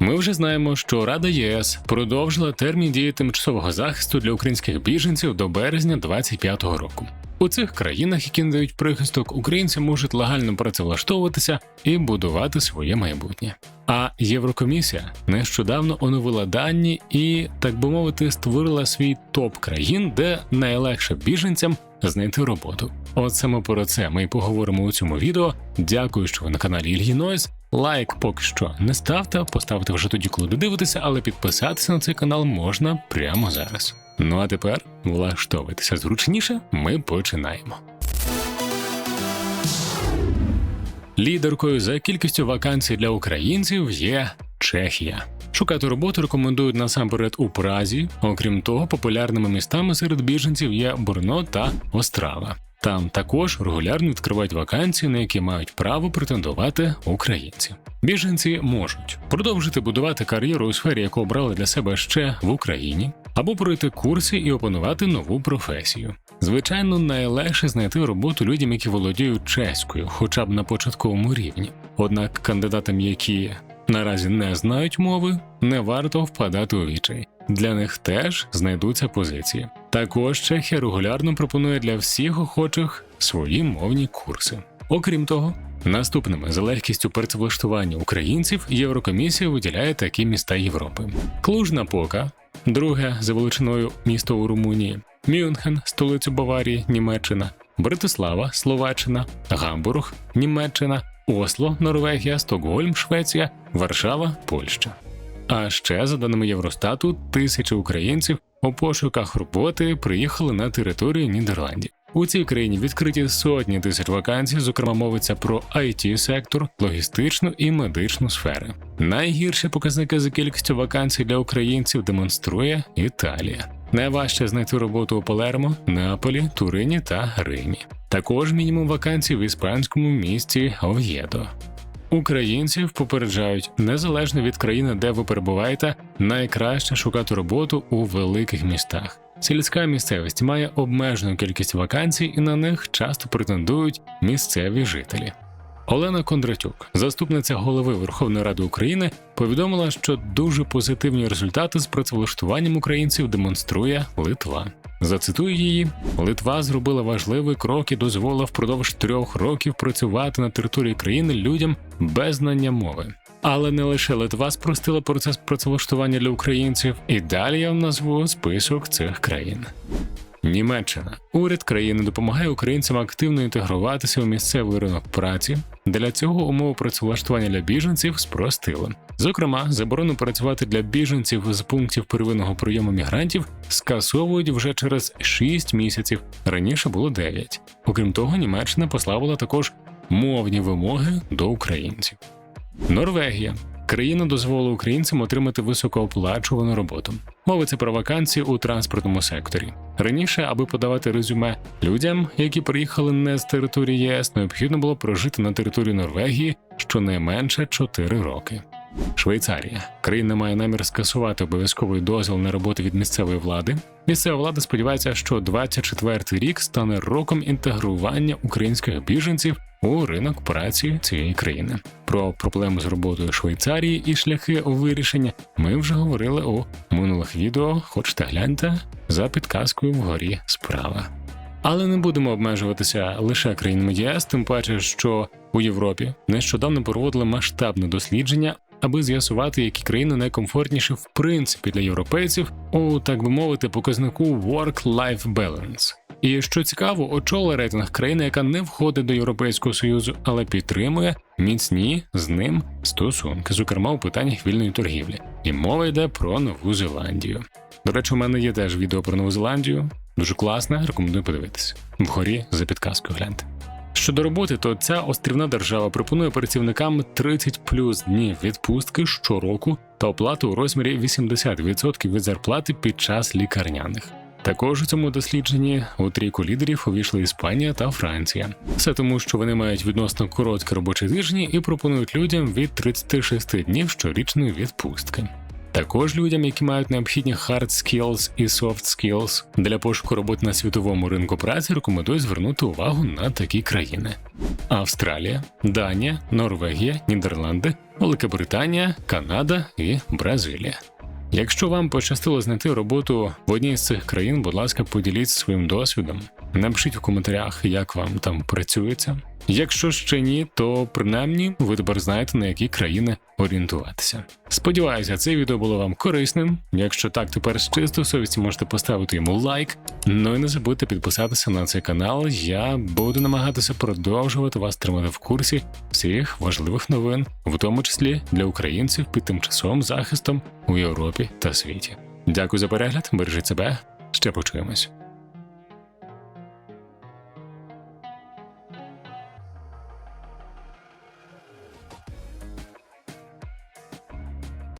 Ми вже знаємо, що Рада ЄС продовжила термін дії тимчасового захисту для українських біженців до березня 2025 року. У цих країнах, які надають прихисток, українці можуть легально працевлаштовуватися і будувати своє майбутнє. А Єврокомісія нещодавно оновила дані і, так би мовити, створила свій топ країн, де найлегше біженцям знайти роботу. От саме про це ми й поговоримо у цьому відео. Дякую, що ви на каналі Ільї Нойз. Лайк поки що не ставте, поставте вже тоді, коли додивитеся, але підписатися на цей канал можна прямо зараз. Ну а тепер влаштовуйтеся зручніше. Ми починаємо. Лідеркою за кількістю вакансій для українців є Чехія. Шукати роботу рекомендують насамперед у Празі. Окрім того, популярними містами серед біженців є Бурно та Острава. Там також регулярно відкривають вакансії, на які мають право претендувати українці. Біженці можуть продовжити будувати кар'єру у сфері, яку обрали для себе ще в Україні, або пройти курси і опанувати нову професію. Звичайно, найлегше знайти роботу людям, які володіють чеською, хоча б на початковому рівні. Однак кандидатам, які наразі не знають мови, не варто впадати у вічай. Для них теж знайдуться позиції. Також Чехія регулярно пропонує для всіх охочих свої мовні курси. Окрім того, наступними за легкістю працевлаштування українців Єврокомісія виділяє такі міста Європи: Клуж-Напока, друге за величиною місто у Румунії, Мюнхен, столицю Баварії, Німеччина, Братислава, Словаччина, Гамбург, Німеччина, Осло, Норвегія, Стокгольм, Швеція, Варшава, Польща. А ще, за даними Євростату, тисячі українців у пошуках роботи приїхали на територію Нідерландів. У цій країні відкриті сотні тисяч вакансій, зокрема мовиться про it сектор, логістичну і медичну сфери. Найгірші показники за кількістю вакансій для українців демонструє Італія. Найважче знайти роботу у Палермо, Неаполі, Турині та Римі. Також мінімум вакансій в іспанському місті Ов'єдо. Українців попереджають незалежно від країни, де ви перебуваєте, найкраще шукати роботу у великих містах. Сільська місцевість має обмежену кількість вакансій, і на них часто претендують місцеві жителі. Олена Кондратюк, заступниця голови Верховної Ради України, повідомила, що дуже позитивні результати з працевлаштуванням українців демонструє Литва. Зацитую її: Литва зробила важливий крок і дозволила впродовж трьох років працювати на території країни людям без знання мови. Але не лише Литва спростила процес працевлаштування для українців, і далі я вам назву список цих країн. Німеччина уряд країни допомагає українцям активно інтегруватися у місцевий ринок праці. Для цього умови працевлаштування для біженців спростили. Зокрема, заборону працювати для біженців з пунктів первинного прийому мігрантів скасовують вже через 6 місяців. Раніше було 9. Окрім того, Німеччина послабила також мовні вимоги до українців. Норвегія країна дозволила українцям отримати високооплачувану роботу. Мовиться про вакансії у транспортному секторі. Раніше, аби подавати резюме людям, які приїхали не з території ЄС, необхідно було прожити на території Норвегії щонайменше 4 роки. Швейцарія країна має намір скасувати обов'язковий дозвіл на роботу від місцевої влади. Місцева влада сподівається, що 24-й рік стане роком інтегрування українських біженців у ринок праці цієї країни. Про проблеми з роботою Швейцарії і шляхи вирішення ми вже говорили у минулих відео. Хочете гляньте за підказкою вгорі справа. Але не будемо обмежуватися лише країнами ЄС, тим паче, що у Європі нещодавно проводили масштабне дослідження, аби з'ясувати, які країни найкомфортніші в принципі для європейців у так би мовити показнику Work-Life Balance. І що цікаво, очолила рейтинг країни, яка не входить до Європейського союзу, але підтримує міцні з ним стосунки, зокрема у питаннях вільної торгівлі. І мова йде про Нову Зеландію. До речі, у мене є теж відео про Нову Зеландію. Дуже класне, рекомендую подивитися. Вгорі за підказкою гляньте. Щодо роботи, то ця острівна держава пропонує працівникам 30 плюс днів відпустки щороку та оплату у розмірі 80% від зарплати під час лікарняних. Також у цьому дослідженні у трійку лідерів увійшли Іспанія та Франція. Все тому, що вони мають відносно короткі робочі тижні і пропонують людям від 36 днів щорічної відпустки. Також людям, які мають необхідні hard skills і soft skills для пошуку роботи на світовому ринку праці, рекомендую звернути увагу на такі країни: Австралія, Данія, Норвегія, Нідерланди, Велика Британія, Канада і Бразилія. Якщо вам пощастило знайти роботу в одній з цих країн, будь ласка, поділіться своїм досвідом. Напишіть в коментарях, як вам там працюється. Якщо ще ні, то принаймні ви тепер знаєте на які країни орієнтуватися. Сподіваюся, це відео було вам корисним. Якщо так, тепер з чистої совісті можете поставити йому лайк. Ну і не забудьте підписатися на цей канал. Я буду намагатися продовжувати вас тримати в курсі всіх важливих новин, в тому числі для українців під тимчасовим захистом у Європі та світі. Дякую за перегляд, бережіть себе, ще почуємось.